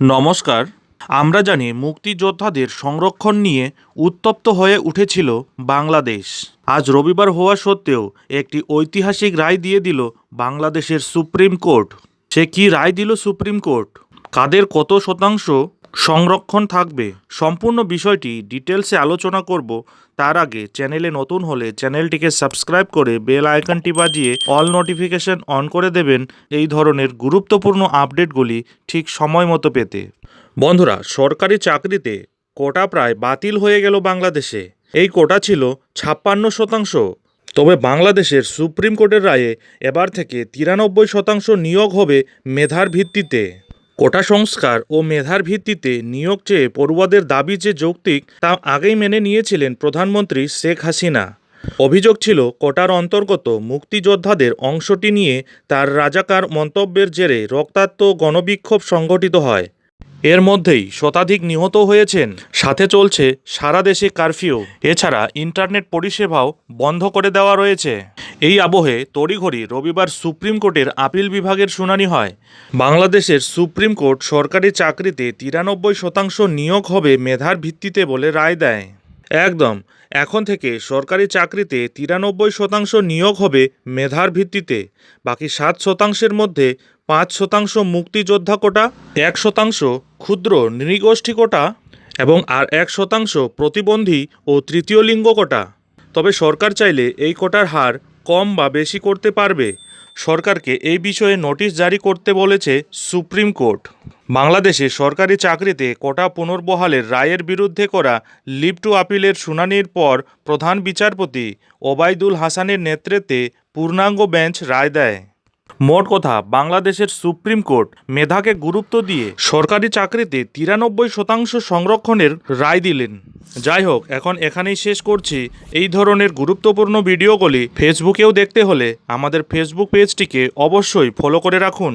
নমস্কার। আমরা জানি মুক্তিযোদ্ধাদের সংরক্ষণ নিয়ে উত্তপ্ত হয়ে উঠেছিল বাংলাদেশ। আজ রবিবার হওয়া সত্ত্বেও একটি ঐতিহাসিক রায় দিয়ে দিল বাংলাদেশের সুপ্রিম কোর্ট। সে কি রায় দিল সুপ্রিম কোর্ট? কাদের কত শতাংশ সংরক্ষণ থাকবে। সম্পূর্ণ বিষয়টি ডিটেলসে আলোচনা করব। তার আগে চ্যানেলে নতুন হলে চ্যানেলটিকে সাবস্ক্রাইব করে বেল আইকনটি বাজিয়ে অল নোটিফিকেশন অন করে দেবেন এই ধরনের গুরুত্বপূর্ণ আপডেটগুলি ঠিক সময় মতো পেতে। বন্ধুরা, সরকারি চাকরিতে কোটা প্রায় বাতিল হয়ে গেল বাংলাদেশে। এই কোটা ছিল ছাপ্পান্ন শতাংশ। তবে বাংলাদেশের সুপ্রিম কোর্টের রায়ে এবার থেকে তিরানব্বই শতাংশ নিয়োগ হবে মেধার ভিত্তিতে। কোটা সংস্কার ও মেধার ভিত্তিতে নিয়োগ চেয়ে পড়ুয়াদের দাবি যে যৌক্তিক তা আগেই মেনে নিয়েছিলেন প্রধানমন্ত্রী শেখ হাসিনা। অভিযোগ ছিল, কোটার অন্তর্গত মুক্তিযোদ্ধাদের অংশটি নিয়ে তার রাজাকার মন্তব্যের জেরে রক্তাক্ত গণবিক্ষোভ সংঘটিত হয়। এর মধ্যেই শতাধিক নিহত হয়েছেন। সাথে চলছে সারা দেশে কারফিউ। এছাড়া ইন্টারনেট পরিষেবাও বন্ধ করে দেওয়া রয়েছে। এই আবহে তড়িঘড়ি রবিবার সুপ্রিম কোর্টের আপিল বিভাগের শুনানি হয়। বাংলাদেশের সুপ্রিম কোর্ট সরকারি চাকরিতে তিরানব্বই শতাংশ নিয়োগ হবে মেধার ভিত্তিতে বলে রায় দেয়। একদম, এখন থেকে সরকারি চাকরিতে তিরানব্বই শতাংশ নিয়োগ হবে মেধার ভিত্তিতে। বাকি সাত শতাংশের মধ্যে পাঁচ শতাংশ মুক্তিযোদ্ধা কোটা, এক শতাংশ ক্ষুদ্র নৃগোষ্ঠী কোটা এবং আর এক শতাংশ প্রতিবন্ধী ও তৃতীয় লিঙ্গ কোটা। তবে সরকার চাইলে এই কোটার হার কম বা বেশি করতে পারবে। সরকারকে এই বিষয়ে নোটিশ জারি করতে বলেছে সুপ্রিম কোর্ট। বাংলাদেশে সরকারি চাকরিতে কোটা পুনর্বহালের রায়ের বিরুদ্ধে করা লিভ টু আপিলের শুনানির পর প্রধান বিচারপতি ওবায়দুল হাসানের নেতৃত্বে পূর্ণাঙ্গ বেঞ্চ রায় দেয়। মোট কথা, বাংলাদেশের সুপ্রিম কোর্ট মেধাকে গুরুত্ব দিয়ে সরকারি চাকরিতে তিরানব্বই শতাংশ সংরক্ষণের রায় দিলেন। যাই হোক, এখন এখানেই শেষ করছি। এই ধরনের গুরুত্বপূর্ণ ভিডিওগুলি ফেসবুকেও দেখতে হলে আমাদের ফেসবুক পেজটিকে অবশ্যই ফলো করে রাখুন।